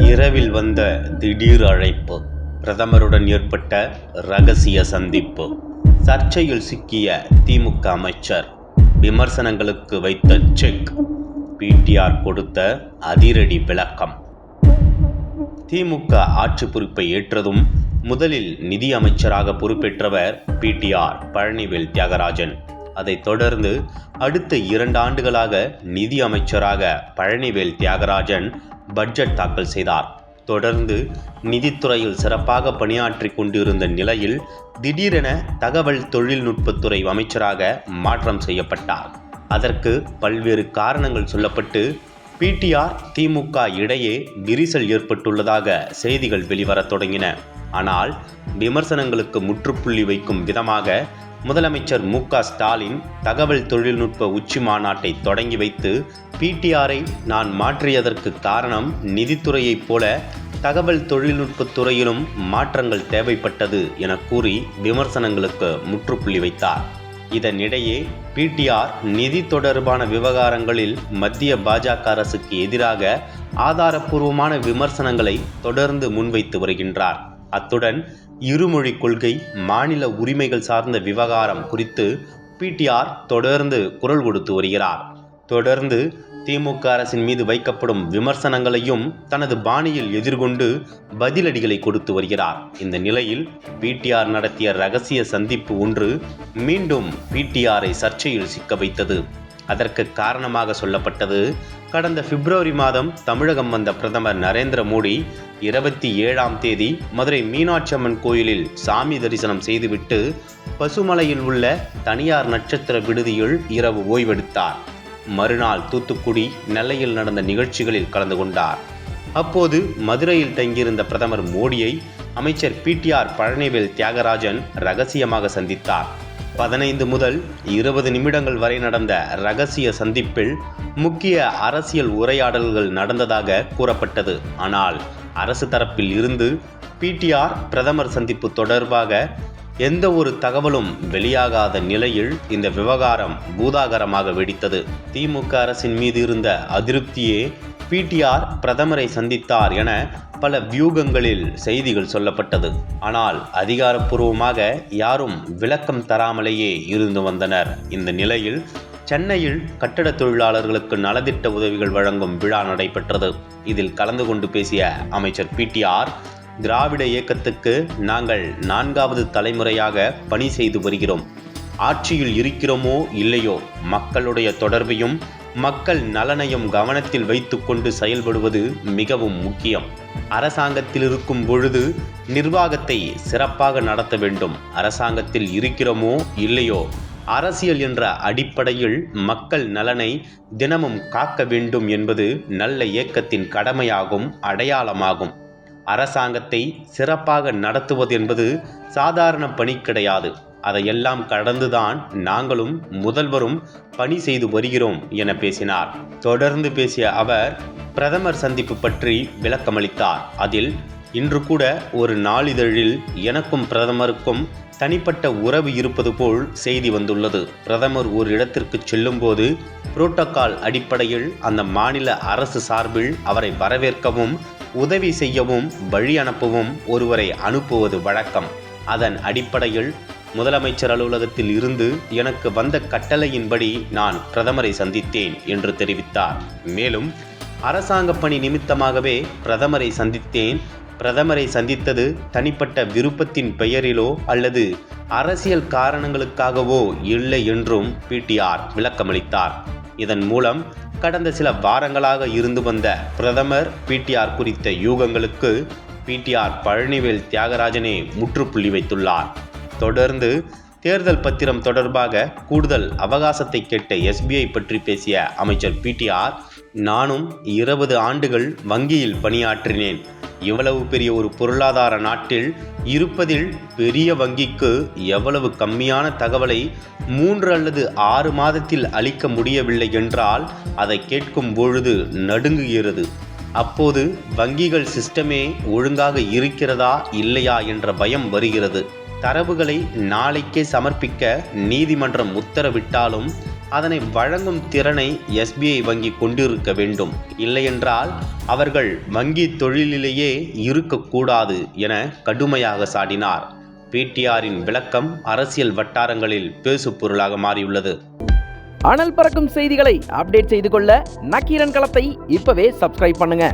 இரவில் வந்த திடீர் அழைப்பு. பிரதமருடன் ஏற்பட்ட ரகசிய சந்திப்பு. சர்ச்சையில் சிக்கிய திமுக அமைச்சர் விமர்சனங்களுக்கு வைத்த செக். பிடிஆர் கொடுத்த அதிரடி விளக்கம். திமுக ஆட்சி பொறுப்பை ஏற்றதும் முதலில் நிதி அமைச்சராக பொறுப்பேற்றவர் பிடிஆர் பழனிவேல் தியாகராஜன். அதைத் தொடர்ந்து அடுத்த இரண்டு ஆண்டுகளாக நிதி அமைச்சராக பழனிவேல் தியாகராஜன் பட்ஜெட் தாக்கல் செய்தார். தொடர்ந்து நிதித்துறையில் சிறப்பாக பணியாற்றி கொண்டிருந்த நிலையில் திடீரென தகவல் தொழில்நுட்பத்துறை அமைச்சராக மாற்றம் செய்யப்பட்டார். அதற்கு பல்வேறு காரணங்கள் சொல்லப்பட்டு பிடிஆர் திமுக இடையே விரிசல் ஏற்பட்டுள்ளதாக செய்திகள் வெளிவரத் தொடங்கின. ஆனால் விமர்சனங்களுக்கு முற்றுப்புள்ளி வைக்கும் விதமாக முதலமைச்சர் மு க ஸ்டாலின் தகவல் தொழில்நுட்ப உச்சி மாநாட்டை தொடங்கி வைத்து பிடிஆரை நான் மாற்றியதற்கு காரணம் நிதித்துறையைப் போல தகவல் தொழில்நுட்பத்துறையிலும் மாற்றங்கள் தேவைப்பட்டது என கூறி விமர்சனங்களுக்கு முற்றுப்புள்ளி வைத்தார். இதனிடையே பிடிஆர் நிதி தொடர்பான விவகாரங்களில் மத்திய பாஜக அரசுக்கு எதிராக ஆதாரப்பூர்வமான விமர்சனங்களை தொடர்ந்து முன்வைத்து வருகின்றார். அத்துடன் இருமொழி கொள்கை மாநில உரிமைகள் சார்ந்த விவகாரம் குறித்து பிடிஆர் தொடர்ந்து குரல் கொடுத்து வருகிறார். தொடர்ந்து திமுக அரசின் மீது வைக்கப்படும் விமர்சனங்களையும் தனது பாணியில் எதிர்கொண்டு பதிலடிகளை கொடுத்து வருகிறார். இந்த நிலையில் பிடிஆர் நடத்திய ரகசிய சந்திப்பு ஒன்று மீண்டும் பிடிஆரை சர்ச்சையில் சிக்க வைத்தது. அதற்கு காரணமாக சொல்லப்பட்டது கடந்த பிப்ரவரி மாதம் தமிழகம் வந்த பிரதமர் நரேந்திர மோடி இருபத்தி ஏழாம் தேதி மதுரை மீனாட்சி அம்மன் கோயிலில் சாமி தரிசனம் செய்துவிட்டு பசுமலையில் உள்ள தனியார் நட்சத்திர விடுதியில் இரவு ஓய்வெடுத்தார். மறுநாள் தூத்துக்குடி நெல்லையில் நடந்த நிகழ்ச்சிகளில் கலந்து கொண்டார். அப்போது மதுரையில் தங்கியிருந்த பிரதமர் மோடியை அமைச்சர் பிடிஆர் பழனிவேல் தியாகராஜன் ரகசியமாக சந்தித்தார். பதினைந்து முதல் இருபது நிமிடங்கள் வரை நடந்த ரகசிய சந்திப்பில் முக்கிய அரசியல் உரையாடல்கள் நடந்ததாக கூறப்பட்டது. ஆனால் அரசு தரப்பில் இருந்து பிடிஆர் பிரதமர் சந்திப்பு தொடர்பாக எந்த ஒரு தகவலும் வெளியாகாத நிலையில் இந்த விவகாரம் பூதாகரமாக வெடித்தது. திமுக அரசின் மீது இருந்த அதிருப்தியே பிடிஆர் பிரதமரை சந்தித்தார் என பல வியூகங்களில் செய்திகள் சொல்லப்பட்டது. ஆனால் அதிகாரப்பூர்வமாக யாரும் விளக்கம் தராமலேயே இருந்து வந்தனர். இந்த நிலையில் சென்னையில் கட்டட தொழிலாளர்களுக்கு நலத்திட்ட உதவிகள் வழங்கும் விழா நடைபெற்றது. இதில் கலந்து கொண்டு பேசிய அமைச்சர் பிடிஆர் திராவிட இயக்கத்துக்கு நாங்கள் நான்காவது தலைமுறையாக பணி செய்து வருகிறோம். ஆட்சியில் இருக்கிறோமோ இல்லையோ மக்களுடைய தொடர்பையும் மக்கள் நலனையும் கவனத்தில் வைத்துக்கொண்டு செயல்படுவது மிகவும் முக்கியம். அரசாங்கத்தில் இருக்கும் பொழுது நிர்வாகத்தை சிறப்பாக நடத்த வேண்டும். அரசாங்கத்தில் இருக்கிறோமோ இல்லையோ அரசியல் என்ற அடிப்படையில் மக்கள் நலனை தினமும் காக்க வேண்டும் என்பது நல்ல இயக்கத்தின் கடமையாகும் அடையாளமாகும். அரசாங்கத்தை சிறப்பாக நடத்துவது என்பது சாதாரண பணி கிடையாது அதையெல்லாம் கடந்துதான் நாங்களும் முதல்வரும் பணி செய்து வருகிறோம் என பேசினார். தொடர்ந்து பேசிய அவர் பிரதமர் சந்திப்பு பற்றி விளக்கமளித்தார். அதில் இன்று கூட ஒரு நாளிதழில் எனக்கும் பிரதமருக்கும் தனிப்பட்ட உறவு இருப்பது போல் செய்தி வந்துள்ளது. பிரதமர் ஒரு இடத்திற்கு செல்லும்போது புரோட்டோகால் அடிப்படையில் அந்த மாநில அரசு சார்பில் அவரை வரவேற்கவும் உதவி செய்யவும் வழி அனுப்பவும் ஒருவரை அனுப்புவது வழக்கம். அதன் அடிப்படையில் முதலமைச்சர் அலுவலகத்தில் இருந்து எனக்கு வந்த கட்டளையின்படி நான் பிரதமரை சந்தித்தேன் என்று தெரிவித்தார். மேலும் அரசாங்க பணி நிமித்தமாகவே பிரதமரை சந்தித்தேன். பிரதமரை சந்தித்தது தனிப்பட்ட விருப்பத்தின் பெயரிலோ அல்லது அரசியல் காரணங்களுக்காகவோ இல்லை என்றும் பிடிஆர் விளக்கமளித்தார். இதன் மூலம் கடந்த சில வாரங்களாக இருந்து வந்த பிரதமர் பிடிஆர் குறித்த யூகங்களுக்கு பிடிஆர் பழனிவேல் தியாகராஜனே முற்றுப்புள்ளி வைத்துள்ளார். தொடர்ந்து தேர்தல் பத்திரம் தொடர்பாக கூடுதல் அவகாசத்தை கேட்ட எஸ்பிஐ பற்றி பேசிய அமைச்சர் பிடிஆர் நானும் இருபது ஆண்டுகள் வங்கியில் பணியாற்றினேன். இவ்வளவு பெரிய ஒரு பொருளாதார நாட்டில் இருப்பதில் பெரிய வங்கிக்கு எவ்வளவு கம்மியான தகவலை மூன்று அல்லது ஆறு மாதத்தில் அளிக்க முடியவில்லை என்றால் அதை கேட்கும் பொழுது நடுங்குகிறது. அப்போது வங்கிகள் சிஸ்டமே ஒழுங்காக இருக்கிறதா இல்லையா என்ற பயம் வருகிறது. தரவுகளை நாளைக்கே சமர்ப்பிக்க நீதிமன்றம் உத்தரவிட்டாலும் அதனை வழங்கும் திறனை எஸ்பிஐ வங்கி கொண்டிருக்க வேண்டும். இல்லையென்றால் அவர்கள் வங்கி தொழிலிலேயே இருக்கக்கூடாது என கடுமையாக சாடினார். பிடிஆரின் விளக்கம் அரசியல் வட்டாரங்களில் பேசு பொருளாக மாறியுள்ளது. அனல் பறக்கும் செய்திகளை அப்டேட் செய்து கொள்ள நக்கீரன் களத்தை இப்பவே சப்ஸ்கிரைப் பண்ணுங்க.